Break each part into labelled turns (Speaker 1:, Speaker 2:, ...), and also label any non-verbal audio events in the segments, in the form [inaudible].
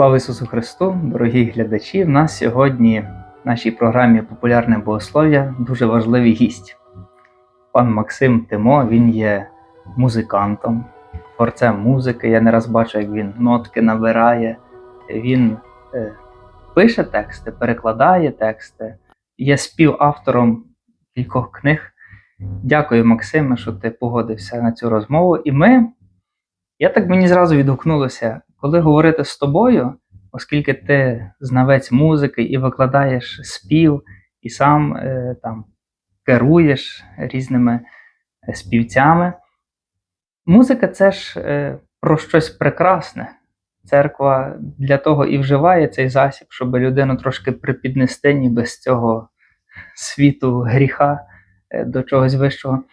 Speaker 1: Слава Ісусу Христу, дорогі глядачі! В нас сьогодні в нашій програмі Популярне богослов'я дуже важливий гість. Пан Максим Тимо, він є музикантом, творцем музики. Я не раз бачу, як він нотки набирає. Він е, пише тексти, перекладає тексти, є співавтором кількох книг. Дякую, Максиме, що ти погодився на цю розмову. І ми, я так мені зразу відгукнулося, коли говорити з тобою, оскільки ти знавець музики і викладаєш спів, і сам е, там керуєш різними е, співцями. Музика це ж е, про щось прекрасне. Церква для того і вживає цей засіб, щоб людину трошки припіднести, ніби з цього світу гріха е, до чогось вищого.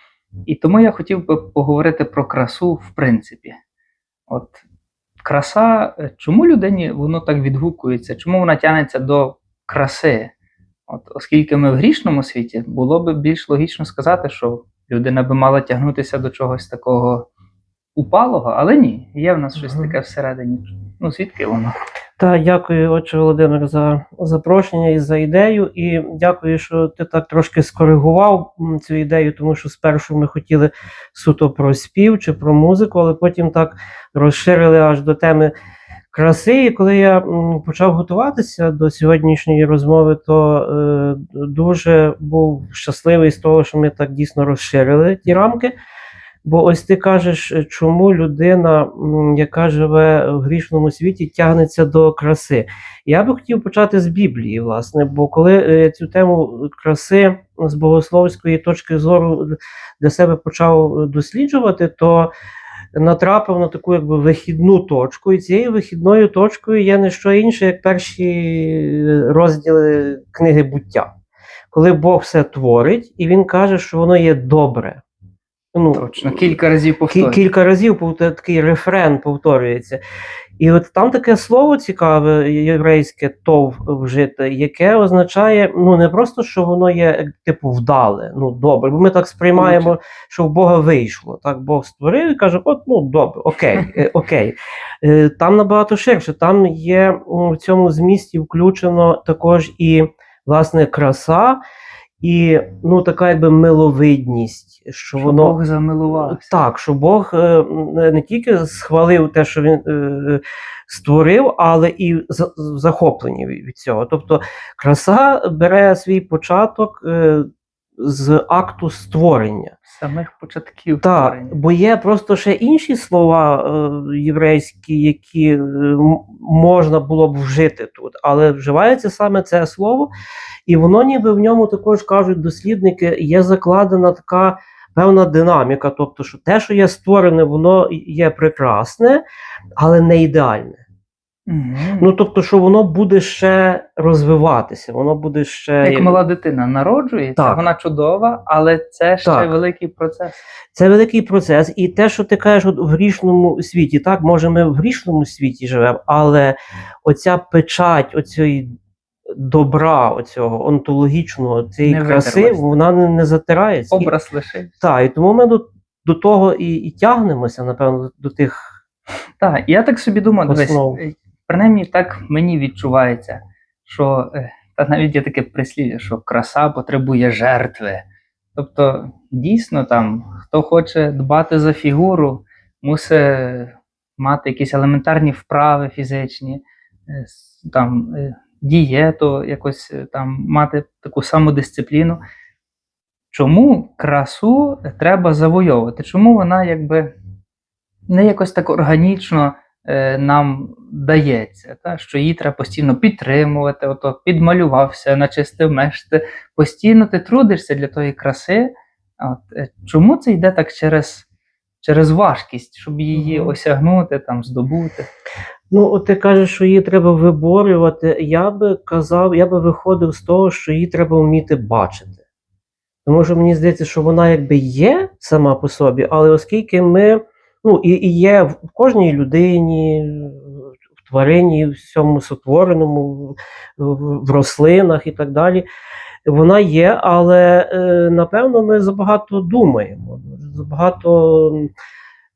Speaker 1: І тому я хотів би поговорити про красу в принципі. От краса, е, чому людині воно так відгукується? Чому вона тягнеться до краси? От, оскільки ми в грішному світі, було б більш логічно сказати, що людина би мала тягнутися до чогось такого упалого, але ні, є в нас щось таке всередині. Ну, звідки воно?
Speaker 2: Так, дякую, отче Володимир, за запрошення і за ідею. І дякую, що ти так трошки скоригував цю ідею, тому що спершу ми хотіли суто про спів чи про музику, але потім так розширили аж до теми краси. І коли я почав готуватися до сьогоднішньої розмови, то е, дуже був щасливий з того, що ми так дійсно розширили ті рамки. Бо ось ти кажеш, е, чому людина, яка живе в грішному світі, тягнеться до краси. Я би хотів почати з Біблії, власне, бо коли е, цю тему краси з богословської точки зору для себе почав досліджувати, то натрапив на таку якби вихідну точку, і цією вихідною точкою є не що інше, як перші розділи книги буття. Коли Бог все творить, і він каже, що воно є добре. Ну,
Speaker 1: Точно, кілька разів повторюю.
Speaker 2: Кілька разів такий рефрен повторюється. І от там таке слово цікаве, єврейське тов вжите, яке означає ну не просто, що воно є типу вдале, ну добре. Бо ми так сприймаємо, що в Бога вийшло. Так Бог створив і каже: от ну добре, окей, е, [laughs] окей. Е, Там набагато ширше. Там є в цьому змісті включено також і власне краса, і ну така якби миловидність, що
Speaker 1: Що
Speaker 2: воно
Speaker 1: Бог замилувався.
Speaker 2: так, що Бог е, не тільки схвалив те, що він е, створив, але і за- захоплені від від цього. Тобто краса бере свій початок е, з акту створення.
Speaker 1: Самих початків
Speaker 2: Так, бо є просто ще інші слова е, єврейські, які е, можна було б вжити тут, але вживається саме це слово, і воно ніби в ньому також кажуть дослідники, є закладена така певна динаміка. Тобто, що те, що є створене, воно є прекрасне, але не ідеальне.
Speaker 1: Мгм.
Speaker 2: Ну тобто, що воно буде ще розвиватися, воно буде ще
Speaker 1: Як мала дитина народжується,
Speaker 2: Так.
Speaker 1: вона чудова, але це ще
Speaker 2: Так.
Speaker 1: великий процес.
Speaker 2: Це великий процес, і те, що ти кажеш от в грішному світі, так, може, ми в грішному світі живемо, але оця печать оцієї добра, оцього онтологічного, цієї
Speaker 1: Не
Speaker 2: краси, вона не, не затирається.
Speaker 1: Образ лишився.
Speaker 2: Так, і тому ми до, до того і, і тягнемося, напевно, до тих
Speaker 1: Так, я так собі думаю, дивись, принаймні так мені відчувається, що е, та навіть є таке прислів'я, що краса потребує жертви. Тобто, дійсно, там, хто хоче дбати за фігуру, мусить мати якісь елементарні вправи фізичні, е, там, е, дієту, якось там мати таку самодисципліну. Чому красу треба завойовувати? Чому вона якби не якось так органічно нам дається, та? що її треба постійно підтримувати, ото підмалювався, начистив мешти. Постійно ти трудишся для тої краси. От, е, чому це йде так через, через важкість, щоб її осягнути, там, здобути?
Speaker 2: Ну, от ти кажеш, що її треба виборювати. Я би казав, я би виходив з того, що її треба вміти бачити. Тому що мені здається, що вона якби є сама по собі, але оскільки ми, ну, і, і є в кожній людині, в тварині, в всьому сотвореному, в, рослинах і так далі, вона є, але е, напевно ми забагато думаємо, забагато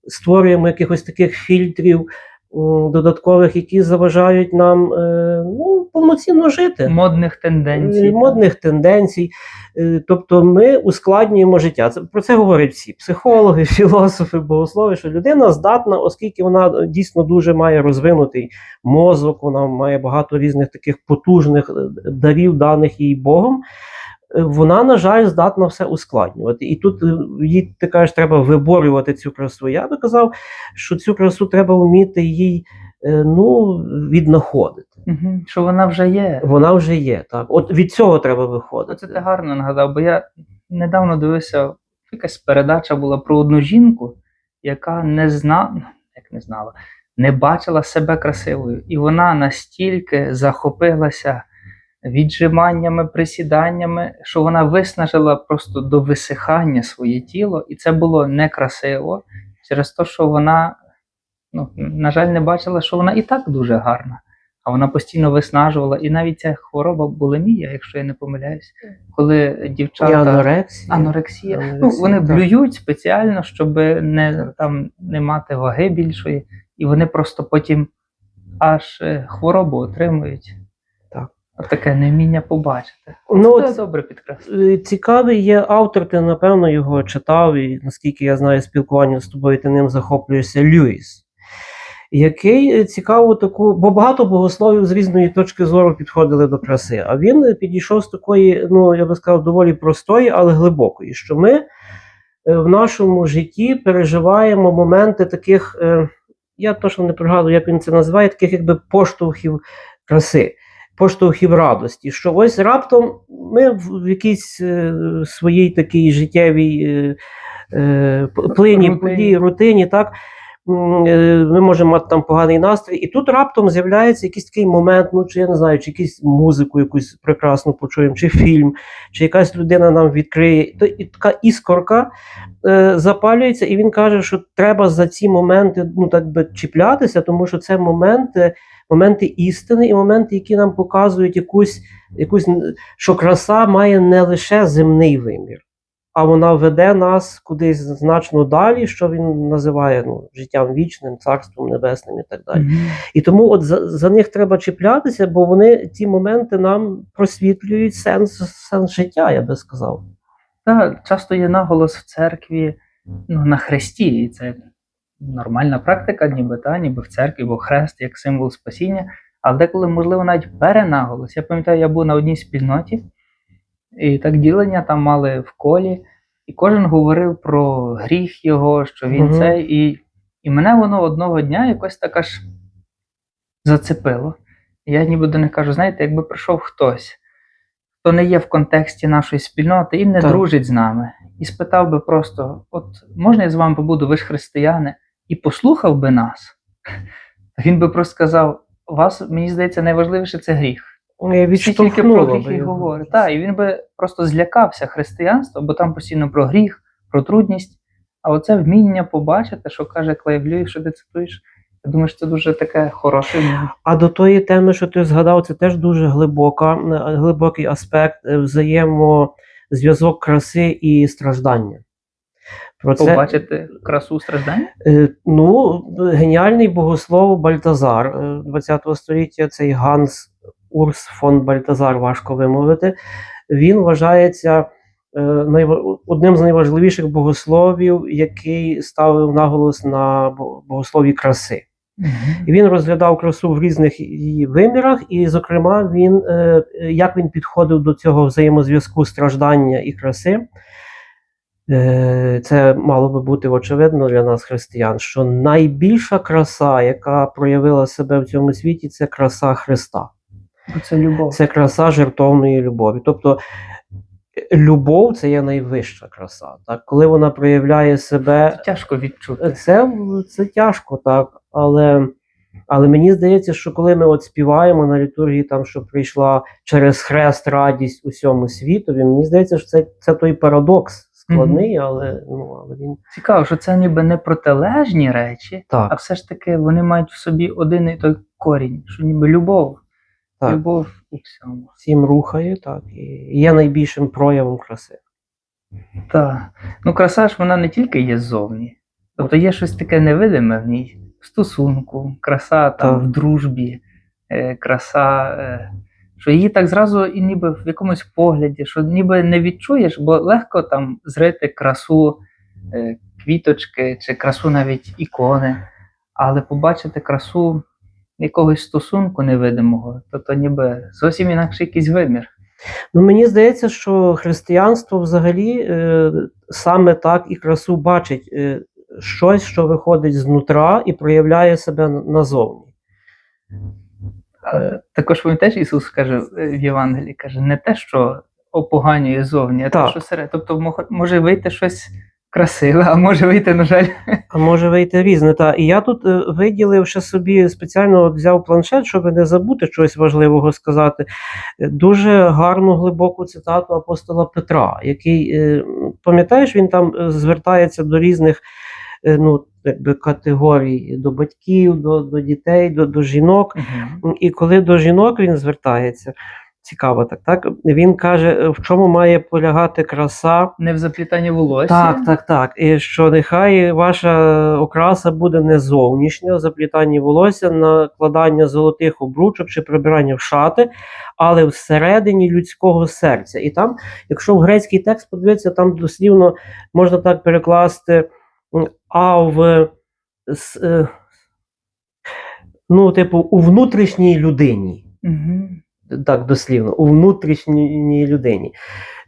Speaker 2: створюємо якихось таких фільтрів додаткових, які заважають нам е, ну, повноцінно жити.
Speaker 1: Модних тенденцій.
Speaker 2: Е, модних тенденцій. Е, Тобто ми ускладнюємо життя. Це про це говорять всі психологи, [laughs] філософи, богослови, що людина здатна, оскільки вона дійсно дуже має розвинутий мозок, вона має багато різних таких потужних дарів, даних їй Богом. Е, Вона, на жаль, здатна все ускладнювати. І тут е, їй ти кажеш, треба виборювати цю красу. Я би казав, що цю красу треба вміти їй е, ну, віднаходити.
Speaker 1: Угу. Що вона вже є.
Speaker 2: Вона вже є. Так, от від цього треба виходити.
Speaker 1: Оце ти гарно нагадав, бо я недавно дивився, якась передача була про одну жінку, яка не знала, як не знала, не бачила себе красивою. І вона настільки захопилася віджиманнями, присіданнями, що вона виснажила просто до висихання своє тіло, і це було некрасиво через те, що вона, ну, на жаль, не бачила, що вона і так дуже гарна. А вона постійно виснажувала, і навіть ця хвороба булимія, якщо я не помиляюсь, коли
Speaker 2: І
Speaker 1: дівчата
Speaker 2: анорексія.
Speaker 1: анорексія, ну вони
Speaker 2: так.
Speaker 1: блюють спеціально, щоб не там не мати ваги більшої, і вони просто потім аж е, хворобу отримують. Таке невміння побачити.
Speaker 2: Ну,
Speaker 1: Це добре підкреслити.
Speaker 2: е, цікавий є автор, ти напевно його читав, і наскільки я знаю спілкування з тобою, ти ним захоплюєшся Льюіс, який е, цікаву таку, бо багато богословів з різної точки зору підходили до краси. А він підійшов з такої, ну я би сказав, доволі простої, але глибокої, що ми е, в нашому житті переживаємо моменти таких, я точно не пригадую, як він це називає, таких якби поштовхів краси. Поштовхів радості, що ось раптом ми в якійсь е, своїй такій життєвій е, е, плині,
Speaker 1: Рутині.
Speaker 2: події, рутині, так е, ми можемо мати там поганий настрій, і тут раптом з'являється якийсь такий момент, ну чи я не знаю, чи якусь музику якусь прекрасну почуємо, чи фільм, чи якась людина нам відкриє. То і така іскорка е, запалюється, і він каже, що треба за ці моменти ну так би чіплятися, тому що це моменти, моменти істини і моменти, які нам показують якусь, якусь що краса має не лише земний вимір. А вона веде нас кудись значно далі, що він називає ну, життям вічним, царством небесним і так далі. І тому от за, за них треба чіплятися, бо вони ці моменти нам просвітлюють сенс, сенс життя, я би сказав.
Speaker 1: Так, часто є наголос в церкві ну, на хресті, і це нормальна практика, ніби та, ніби в церкві, бо хрест як символ спасіння. Але деколи, можливо, навіть перенаголос. Я пам'ятаю, я був на одній спільноті, і так ділення там мали в колі, і кожен говорив про гріх його, що він
Speaker 2: Мгм.
Speaker 1: це. І, і мене воно одного дня якось так аж зацепило. Я ніби до них кажу: знаєте, якби прийшов хтось, хто не є в контексті нашої спільноти і не
Speaker 2: Так.
Speaker 1: дружить з нами, і спитав би просто: от можна я з вами побуду, ви ж християни, і послухав би нас, він би просто сказав: вас, мені здається, найважливіше це гріх. Всі тільки про гріх і говорить. Так, і він би просто злякався християнства, бо там постійно про гріх, про трудність. А оце вміння побачити, що каже Льюіс, що ти цитуєш, я думаю, що це дуже таке хороше.
Speaker 2: А до тої теми, що ти згадав, це теж дуже глибока, е, глибокий аспект е, взаємозв'язок краси і страждання. Про це
Speaker 1: Побачити красу страждання.
Speaker 2: Е, Ну, геніальний богослов Бальтазар е, 20 століття, цей Ганс Урс фон Бальтазар, важко вимовити. Він вважається е, одним з найважливіших богословів, який ставив наголос на богослові краси. І він розглядав красу в різних її вимірах, і, зокрема, він, е, як він підходив до цього взаємозв'язку страждання і краси. Е, Це мало би бути очевидно для нас, християн, що найбільша краса, яка проявила себе в цьому світі, це краса Христа,
Speaker 1: це любов.
Speaker 2: це краса жертовної любові. Тобто любов це є найвища краса. Так? Коли вона проявляє себе Це
Speaker 1: Тяжко відчути.
Speaker 2: це, це тяжко, так. Але, але мені здається, що коли ми от співаємо на літургії, там, що прийшла через хрест радість усьому світові, мені здається, що це, це той парадокс складний, але, ну, але він
Speaker 1: Цікаво, що це ніби не протилежні речі, а все ж таки вони мають в собі один і той корінь, що ніби любов.
Speaker 2: Так.
Speaker 1: Любов у всьому.
Speaker 2: Всім рухає, так, і є найбільшим проявом краси.
Speaker 1: Так. Ну, краса ж вона не тільки є ззовні. Тобто є щось таке невидиме в ній. в стосунку, краса там
Speaker 2: Так.
Speaker 1: в дружбі, е, краса, е, що її так зразу і ніби в якомусь погляді, що ніби не відчуєш, бо легко там зрити красу е, квіточки чи красу навіть ікони, але побачити красу якогось стосунку невидимого, то то ніби зовсім інакший якийсь вимір.
Speaker 2: Ну, мені здається, що християнство взагалі е, саме так і красу бачить е, щось, що виходить знутра і проявляє себе назовні.
Speaker 1: Е, Також пам'ятаєш, Ісус каже е, в Євангелії, каже, не те, що опоганює зовні, а те, що серед. Тобто може вийти щось красиве, а може вийти, на жаль,
Speaker 2: А може вийти різне. Та і я тут е, виділив ще собі спеціально от взяв планшет, щоб не забути щось важливого сказати. Дуже гарну глибоку цитату апостола Петра, який пам'ятаєш, він там звертається до різних ну, якби категорій до батьків, до, до дітей, до, до жінок. І коли до жінок він звертається, цікаво так, так він каже, е, в чому має полягати краса.
Speaker 1: не в заплітанні волосся.
Speaker 2: Так, так, так. І що нехай ваша окраса буде не зовнішня, заплітання волосся, накладання золотих обручок чи прибирання в шати, але всередині людського серця. І там, якщо в грецький текст подивитися, там дослівно можна так перекласти, а в е, ну, типу, у внутрішній людині
Speaker 1: Угу.
Speaker 2: так дослівно, у внутрішній людині.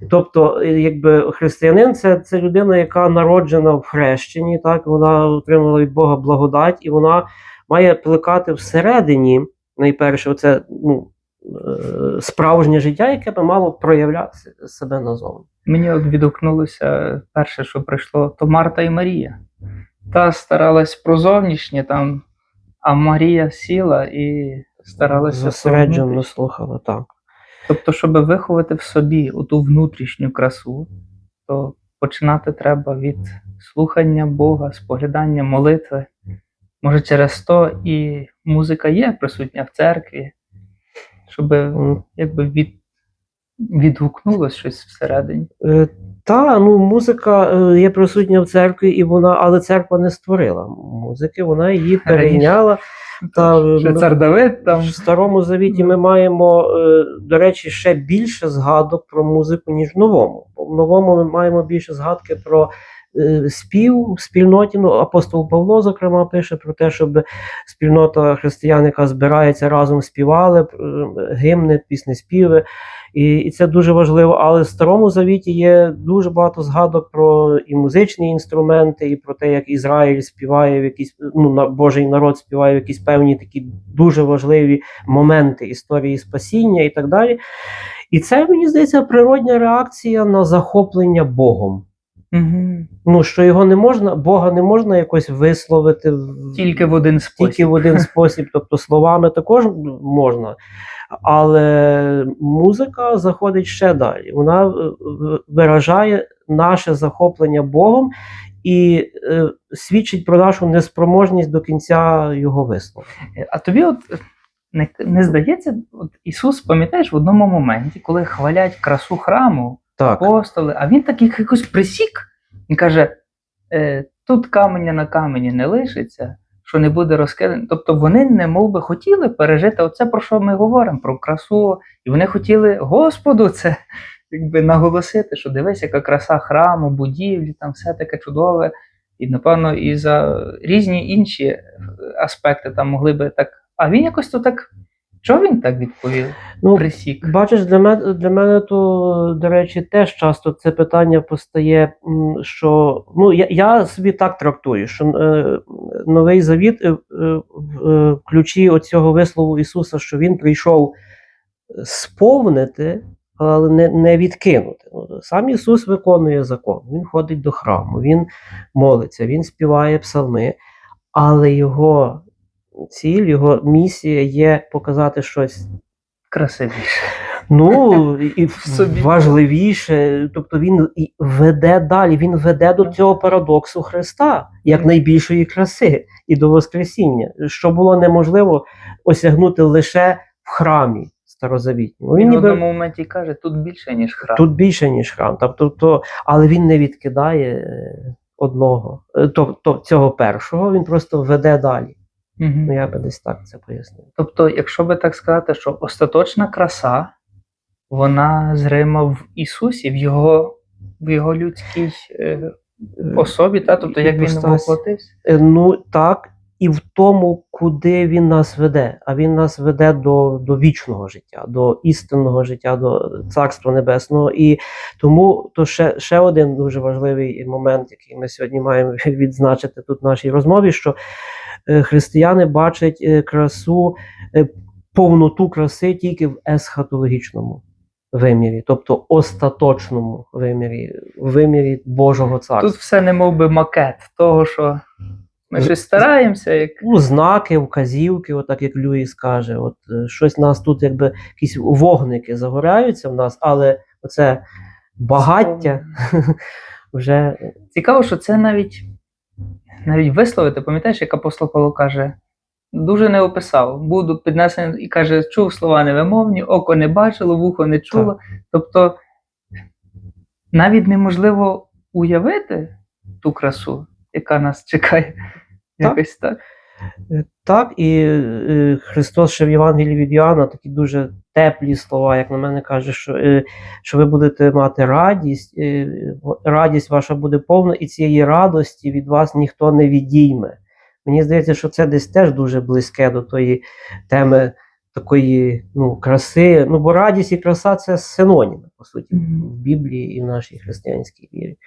Speaker 2: Тобто, е, якби християнин це, це людина, яка народжена в хрещенні, так вона отримала від Бога благодать, і вона має плекати всередині, найперше, оце ну, справжнє життя, яке би мало проявляти себе назовні.
Speaker 1: Мені от відгукнулося перше, що прийшло, то Марта і Марія. Та старалась про зовнішнє там, а Марія сіла і старалася
Speaker 2: Зосереджено слухала так.
Speaker 1: Тобто, щоб виховати в собі оту внутрішню красу, то починати треба від слухання Бога, споглядання молитви. Може, через то і музика є присутня в церкві, щоб якби від, відгукнулося щось всередині.
Speaker 2: Е, Та ну музика е, є присутня в церкві, і вона, але церква не створила музики, вона її перейняла. Та,
Speaker 1: Ще
Speaker 2: ну,
Speaker 1: цар Давид там.
Speaker 2: В Старому Завіті ми маємо, е, до речі, ще більше згадок про музику, ніж в новому. Бо В новому ми маємо більше згадки про е, спів спільноті. Ну, апостол Павло, зокрема, пише про те, щоб спільнота християн, яка збирається разом співали е, гімни, пісні співи. І, і це дуже важливо. Але в старому завіті є дуже багато згадок про і музичні інструменти, і про те, як Ізраїль співає в якісь ну на Божий народ співає в якісь певні такі дуже важливі моменти історії спасіння і так далі. І це мені здається природня реакція на захоплення Богом.
Speaker 1: Угу.
Speaker 2: Ну що його не можна, Бога не можна якось висловити в-
Speaker 1: Тільки в один спосіб.
Speaker 2: тільки в один [laughs] спосіб, тобто словами також можна. Але музика заходить ще далі. Вона е, виражає наше захоплення Богом і е, свідчить про нашу неспроможність до кінця його вислову.
Speaker 1: А тобі от не, не здається, от Ісус, пам'ятаєш, в одному моменті, коли хвалять красу храму,
Speaker 2: Так,
Speaker 1: апостоли, а він так якось присік і каже: е, тут каменя на камені не лишиться, що не буде розкидане. Тобто вони не мов би хотіли пережити оце, про що ми говоримо, про красу. І вони хотіли Господу це якби наголосити, що дивись, яка краса храму, будівлі, там все таке чудове. І, напевно, і за різні інші е, аспекти там могли би так. А він якось то так. Чого він так відповів?
Speaker 2: ну
Speaker 1: Присік.
Speaker 2: Бачиш, для мене для мене то, до речі, теж часто це питання постає. Що ну я, я собі так трактую, що е, новий завіт е, е, в ключі оцього вислову Ісуса, що Він прийшов сповнити, але не, не відкинути. Ну, Сам Ісус виконує закон. Він ходить до храму, Він молиться, Він співає псалми, але його ціль, його місія є показати щось
Speaker 1: Красивіше.
Speaker 2: Ну і важливіше, тобто він і веде далі, він веде до цього парадоксу Христа як найбільшої краси і до Воскресіння, що було неможливо осягнути лише в храмі старозавітньому.
Speaker 1: Він
Speaker 2: Він
Speaker 1: в одному моменті каже, тут більше, ніж храм.
Speaker 2: тут більше, ніж храм. Тобто, то, але він не відкидає е, одного, е, то, то, цього першого, він просто веде далі.
Speaker 1: Мгм.
Speaker 2: Ну, я би десь так це пояснив.
Speaker 1: Тобто, якщо би так сказати, що остаточна краса, вона зрима в Ісусі, в Його, в його людській е, особі, та? тобто як він воплотився.
Speaker 2: Е, Ну так, і в тому, куди він нас веде. А він нас веде до, до вічного життя, до істинного життя, до Царства Небесного. І тому то ще, ще один дуже важливий момент, який ми сьогодні маємо [laughs] відзначити тут в нашій розмові, що е, християни бачать е, красу, е, повноту краси тільки в есхатологічному. Вимірі, тобто остаточному вимірі, в вимірі Божого царства.
Speaker 1: Тут все не мов би макет того, що ми щось стараємося, як
Speaker 2: ну, знаки, вказівки, отак як Льюіс каже, от е, щось нас тут, якби якісь вогники загоряються в нас, але оце багаття [laughs] вже
Speaker 1: Цікаво, що це навіть, навіть висловити, пам'ятаєш, як апостол Павло каже, дуже не описав. Буду піднесений і каже, чув слова невимовні, око не бачило, вухо не чуло. Тобто навіть неможливо уявити ту красу, яка нас чекає. Якось так.
Speaker 2: Е, так, і е, Христос ще в Євангелії від Іоанна такі дуже теплі слова, як на мене каже, що, е, що ви будете мати радість, радість ваша буде повна, і цієї радості від вас ніхто не відійме. Мені здається, що це десь теж дуже близьке до тої теми такої ну, краси. Ну, бо радість і краса це синоніми, по суті, в Біблії і в нашій християнській вірі.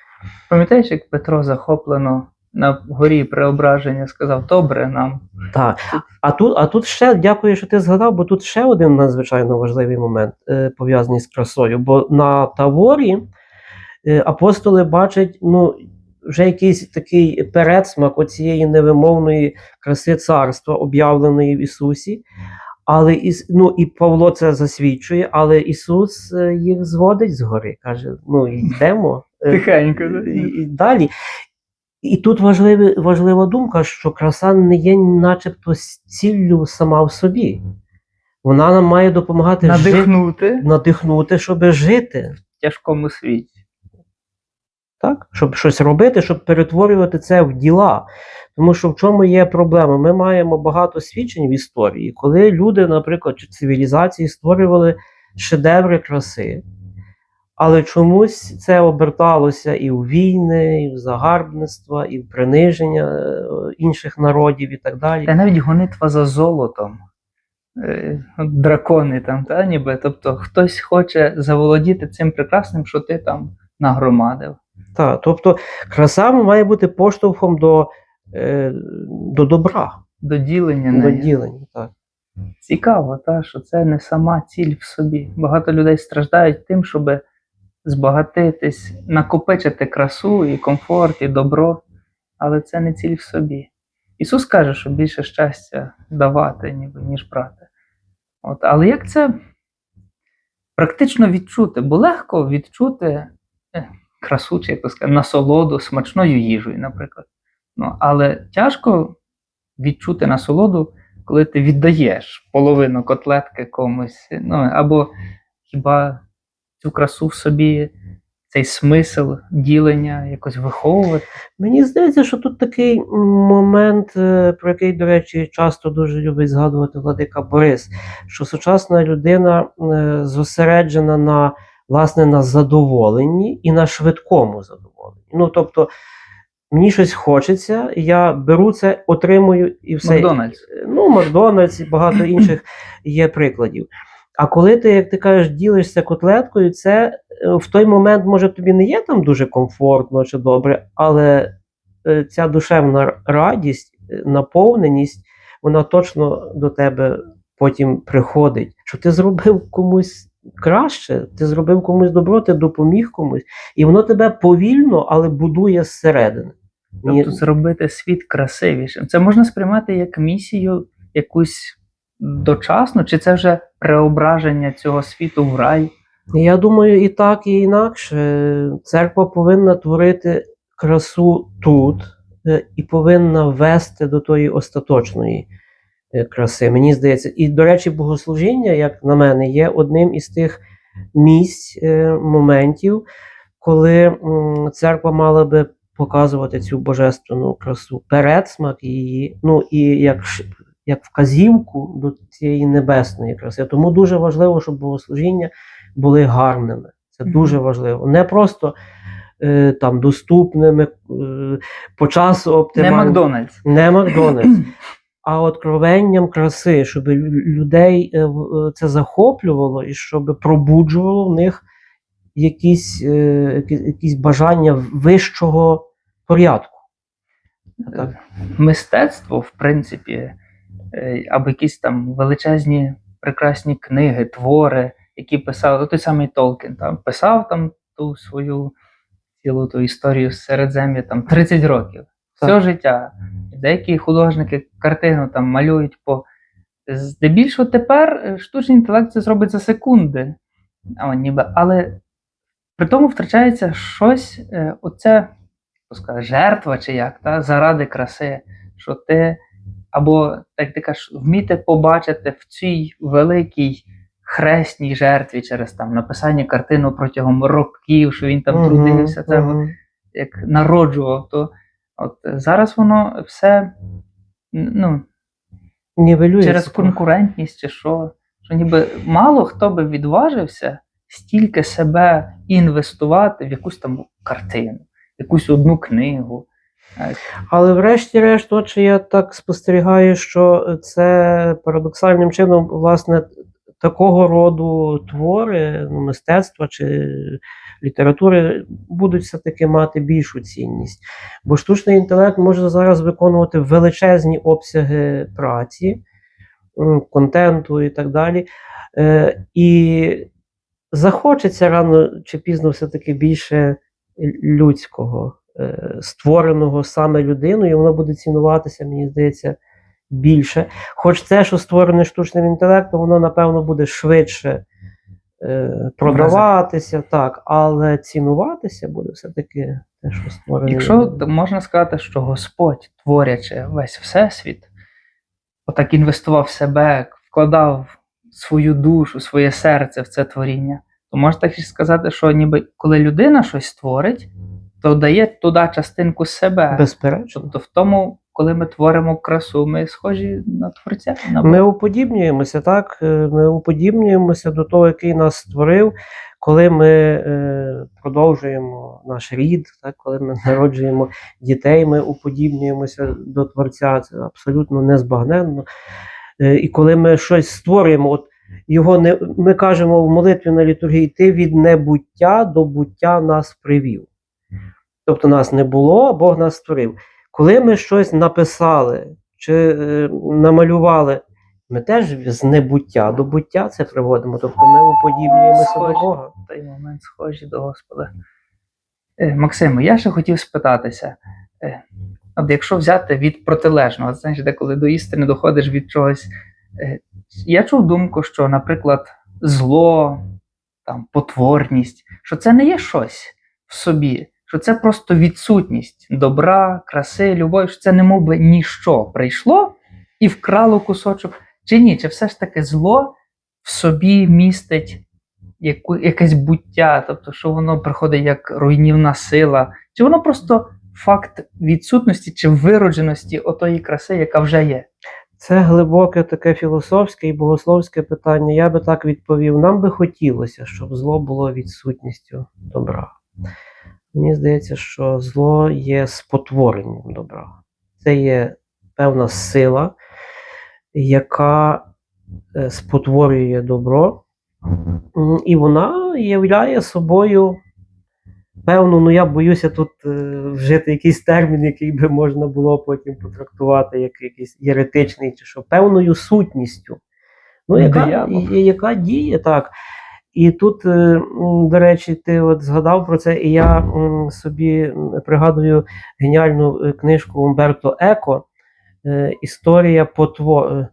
Speaker 1: Пам'ятаєш, як Петро захоплено на горі преображення сказав, добре нам.
Speaker 2: Так. А тут, а тут ще дякую, що ти згадав, бо тут ще один надзвичайно важливий момент е, пов'язаний з красою. Бо на Таворі е, апостоли бачать ну, вже якийсь такий передсмак оцієї невимовної краси царства, об'явленої в Ісусі. Але Іс, ну, і Павло це засвідчує, але Ісус е, їх зводить з гори, каже: ну йдемо. е,
Speaker 1: Тихенько.
Speaker 2: і, і далі. І тут важливі, важлива думка, що краса не є начебто ціллю сама в собі. Вона нам має допомагати жити,
Speaker 1: Надихнути
Speaker 2: надихнути, щоб жити,
Speaker 1: в тяжкому світі.
Speaker 2: так? щоб щось робити, щоб перетворювати це в діла. Тому що в чому є проблема? Ми маємо багато свідчень в історії, коли люди, наприклад, чи цивілізації створювали шедеври краси. Але чомусь це оберталося і в війни, і в загарбництва, і в приниження е, інших народів і так далі.
Speaker 1: Та навіть гонитва за золотом. Е, Дракони там, та ніби. Тобто хтось хоче заволодіти цим прекрасним, що ти там нагромадив.
Speaker 2: Так, тобто краса має бути поштовхом до, е, до добра,
Speaker 1: До ділення
Speaker 2: до ділення. Так.
Speaker 1: Цікаво, та, що це не сама ціль в собі. Багато людей страждають тим, щоб збагатитись, накопичити красу і комфорт, і добро, але це не ціль в собі. Ісус каже, що більше щастя давати, ніби, ніж брати. От, але як це практично відчути? Бо легко відчути е, красу, чи як то сказати, насолоду смачною їжею, наприклад. Ну, але тяжко відчути насолоду, коли ти віддаєш половину котлетки комусь. Ну, або хіба цю красу в собі, цей смисл ділення якось виховувати.
Speaker 2: Мені здається, що тут такий момент, е, про який, до речі, часто дуже любить згадувати Владика Борис, що сучасна людина е, зосереджена на власне на задоволенні і на швидкому задоволенні. Ну тобто, мені щось хочеться, я беру це, отримую і все.
Speaker 1: Макдональдс.
Speaker 2: Ну, Макдональдс і багато [clears throat] інших є прикладів. А коли ти, як ти кажеш, ділишся котлеткою, це е, в той момент, може, тобі не є там дуже комфортно чи добре, але е, ця душевна радість, е, наповненість, вона точно до тебе потім приходить. Що ти зробив комусь краще, ти зробив комусь добро, ти допоміг комусь, і воно тебе повільно, але будує зсередини.
Speaker 1: Тобто зробити світ красивішим. Це можна сприймати як місію якусь дочасну, чи це вже преображення цього світу в рай?
Speaker 2: Я думаю, і так, і інакше. Церква повинна творити красу тут е, і повинна вести до тої остаточної е, краси. Мені здається, і, до речі, богослужіння, як на мене, є одним із тих місць, е, моментів, коли церква мала би показувати цю божественну красу, передсмак її. Ну і як як вказівку до цієї небесної краси. Тому дуже важливо, щоб богослужіння були гарними. Це дуже важливо. Не просто е, там доступними е, по часу
Speaker 1: Не. Макдональдс.
Speaker 2: Не Макдональдс. [clears throat] А откровенням краси, щоб людей е, е, це захоплювало і щоб пробуджувало в них якісь, е, якісь бажання вищого порядку. Так.
Speaker 1: Мистецтво, в принципі, або якісь там величезні прекрасні книги, твори, які писав, ну, той самий Толкін там писав там ту свою цілу ту історію з Середзем'я там 30 років, все
Speaker 2: Так.
Speaker 1: життя. Деякі художники картину там малюють по. Здебільшого тепер е, штучний інтелект це зробить за секунди. А, ніби, але при тому втрачається щось, е, оце хто жертва чи як, та, заради краси, що ти або, як ти кажеш, вміти побачити в цій великій хресній жертві через там написання картину протягом років, що він там
Speaker 2: Мгм,
Speaker 1: трудився, це
Speaker 2: мгм.
Speaker 1: як народжував, то от зараз воно все ну,
Speaker 2: Нівелюється
Speaker 1: через конкурентність чи що, що ніби мало хто би відважився стільки себе інвестувати в якусь там картину, якусь одну книгу.
Speaker 2: Але врешті-решт, от чи я так спостерігаю, що це парадоксальним чином, власне, такого роду твори, ну, мистецтва чи літератури будуть все-таки мати більшу цінність. Бо штучний інтелект може зараз виконувати величезні обсяги праці, контенту і так далі. Е, І захочеться рано чи пізно все-таки більше людського, створеного саме людиною, і воно буде цінуватися, мені здається, більше. Хоч це, що створене штучним інтелектом, воно, напевно, буде швидше е, продаватися, так, але цінуватися буде все-таки те, що створене.
Speaker 1: Якщо можна сказати, що Господь, творячи весь всесвіт, отак інвестував в себе, вкладав свою душу, своє серце в це творіння, то можна так і сказати, що ніби коли людина щось створить, то дає туди частинку себе.
Speaker 2: Безперечно.
Speaker 1: Тобто в тому, коли ми творимо красу, ми схожі на творця. На
Speaker 2: Ми уподібнюємося, так? Е, Ми уподібнюємося до того, який нас створив, коли ми е, продовжуємо наш рід, так? коли ми народжуємо дітей, ми уподібнюємося до Творця. Це абсолютно незбагненно. Е, і коли ми щось створюємо, от його не ми кажемо в молитві на літургії, ти від небуття до буття нас привів. Тобто нас не було, Бог нас створив. Коли ми щось написали чи е, намалювали, ми теж з небуття до буття це приводимо. Тобто ми уподібнюємося до Бога.
Speaker 1: В той момент схожі до Господа. Е, Максиме, я ще хотів спитатися: е, от якщо взяти від протилежного, от знаєш, де коли до істини доходиш від чогось. е, Я чув думку, що, наприклад, зло, там, потворність, що це не є щось в собі, що це просто відсутність добра, краси, любові, що це не мов би ніщо прийшло і вкрало кусочок. Чи ні? Чи все ж таки зло в собі містить яку, якесь буття, тобто, що воно приходить як руйнівна сила, чи воно просто факт відсутності чи виродженості отої краси, яка вже є.
Speaker 2: Це глибоке таке філософське і богословське питання. Я би так відповів: нам би хотілося, щоб зло було відсутністю добра. Мені здається, що зло є спотворенням добра. Це є певна сила, яка е, спотворює добро, і вона являє собою певну, ну я боюся тут е, вжити якийсь термін, який би можна було потім потрактувати як якийсь єретичний, чи що певною сутністю. Ну, яка, яка діє так. І тут, е, до речі, ти от згадав про це, і я собі пригадую геніальну е, книжку Умберто Еко е, Історія потво...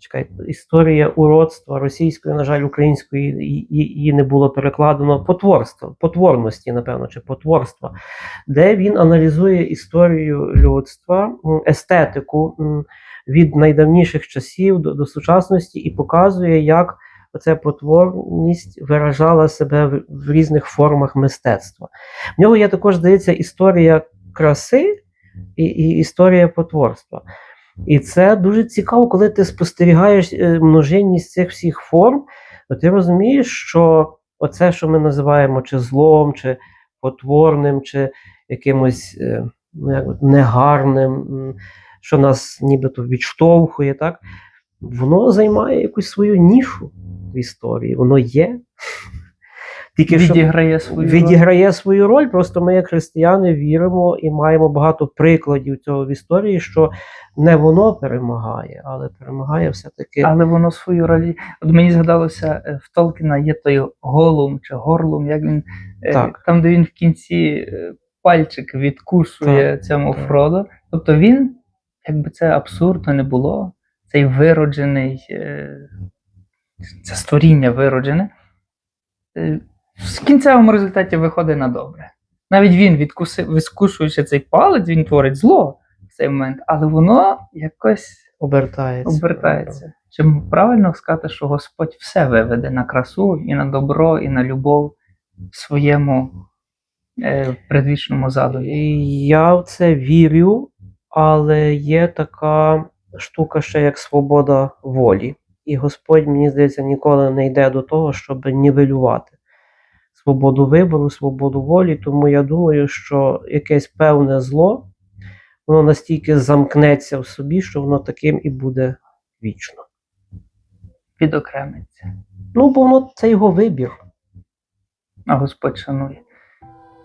Speaker 2: чекай, історія уродства російської, на жаль, української її не було перекладено. Потворство, потворності, напевно, чи потворства, де він аналізує історію людства, естетику від найдавніших часів до, до сучасності і показує, як оця потворність виражала себе в, в різних формах мистецтва. В нього є також, здається, історія краси і, і історія потворства. І це дуже цікаво, коли ти спостерігаєш е, множинність цих всіх форм, то ти розумієш, що оце, що ми називаємо чи злом, чи потворним, чи якимось е, ну, негарним, що нас нібито відштовхує, так? воно займає якусь свою нішу в історії. Воно є. [laughs] Тільки що
Speaker 1: Відіграє свою роль.
Speaker 2: свою роль. Просто ми, як християни, віримо і маємо багато прикладів цього в історії, що не воно перемагає, але перемагає все-таки.
Speaker 1: Але воно свою роль. От мені згадалося, е, в Толкіна є той голум чи горлум, як він е,
Speaker 2: Так.
Speaker 1: там, де він в кінці е, пальчик відкушує цьому
Speaker 2: так.
Speaker 1: Фродо. Тобто він, якби це абсурдно не було, цей вироджений, це створіння вироджене, е, в кінцевому результаті виходить на добре. Навіть він, відкуси, відкушуючи цей палець, він творить зло в цей момент, але воно якось
Speaker 2: Обертається.
Speaker 1: обертається. Чи правильно сказати, що Господь все виведе на красу і на добро, і на любов в своєму е, предвічному задумі?
Speaker 2: Я в це вірю, але є така штука ще як свобода волі. І Господь, мені здається, ніколи не йде до того, щоб нівелювати свободу вибору, свободу волі. Тому я думаю, що якесь певне зло, воно настільки замкнеться в собі, що воно таким і буде вічно.
Speaker 1: Відокремиться.
Speaker 2: Ну, бо воно це його вибір.
Speaker 1: А Господь шанує.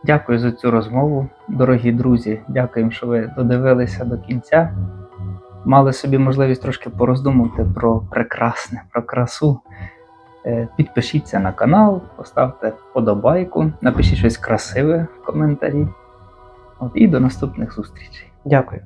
Speaker 1: Дякую за цю розмову, дорогі друзі. Дякуємо, що ви додивилися до кінця. Мали собі можливість трошки пороздумувати про прекрасне, про красу. Е, Підпишіться на канал, поставте вподобайку, напишіть щось красиве в коментарі. От, і до наступних зустрічей.
Speaker 2: Дякую.